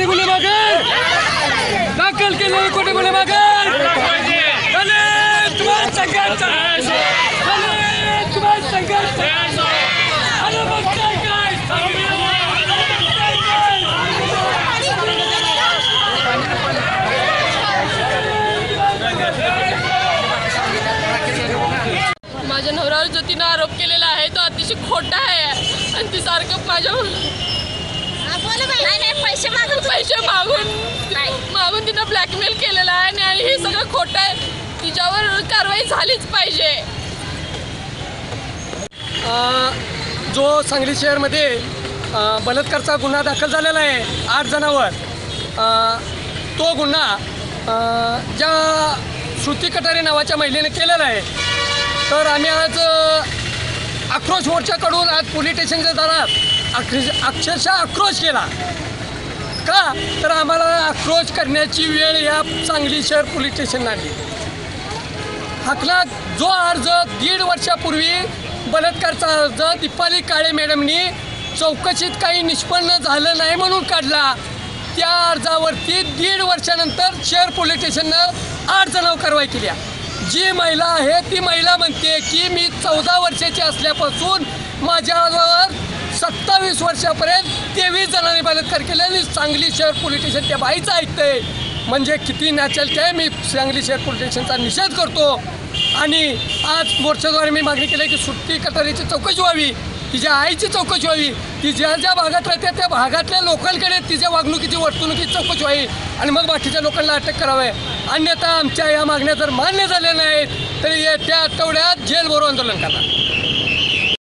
कोटी खोटे गुन्हे मागं दाखल केलेलं कोटी गुन्हे मागं माझ्या नवऱ्यावर जो तिनं आरोप केलेला आहे तो अतिशय खोटा आहे. आणि ती सारखं माझ्या नाही नाही पैसे मागून पैसे मागून मागून तिनं ब्लॅकमेल केलेला आहे आणि- आणि हे सगळं खोटं आहे. तिच्यावर कारवाई झालीच पाहिजे. अ, जो सांगली शहरमध्ये बलात्कारचा गुन्हा दाखल झालेला आहे आठ जणांवर अ, तो गुन्हा अ, ज्या श्रुती कटारे नावाच्या महिलेने केलेला आहे. तर आम्ही आज आक्रोश मोर्चाकडून आज पोलीस स्टेशनच्या दारात अक्ष अक्षरशः आक्रोश केला. का? तर आम्हाला आक्रोश करण्याची वेळ या सांगली शहर पोलीस स्टेशनला आली. हाकला जो अर्ज दीड वर्षापूर्वी बलात्कारचा अर्ज दीपाली काळे मॅडमनी चौकशीत काही निष्पन्न झालं नाही म्हणून काढला. त्या अर्जावरती दीड वर्षानंतर शहर पोलीस स्टेशननं आठ जणांवर कारवाई केली. जी महिला आहे ती महिला म्हणते की मी चौदा वर्षाची असल्यापासून माझ्या माझ्यावर सत्तावीस वर्षापर्यंत तेवीस जणांनी बलात्कार केले आणि सांगली शहर पोलीस स्टेशन त्या बाईचं ऐकतंय. म्हणजे किती नॅचरल आहे मी सांगली शहर पोलीस स्टेशनचा निषेध करतो. आणि आज मोर्चाद्वारे मी मागणी केली की सुट्टी कटारीची चौकशी व्हावी तिच्या आईची चौकशी व्हावी ती ज्या ज्या भागात राहते त्या भागातल्या लोकांकडे तिच्या वागणुकीची वर्तणुकीची चौकशी व्हावी आणि मग बाकीच्या लोकांना अटक करावे. अन्यथा आमच्या या मागण्या जर मान्य झाल्या नाहीत तर येत्या आठवड्यात जेल भरू आंदोलन करणार.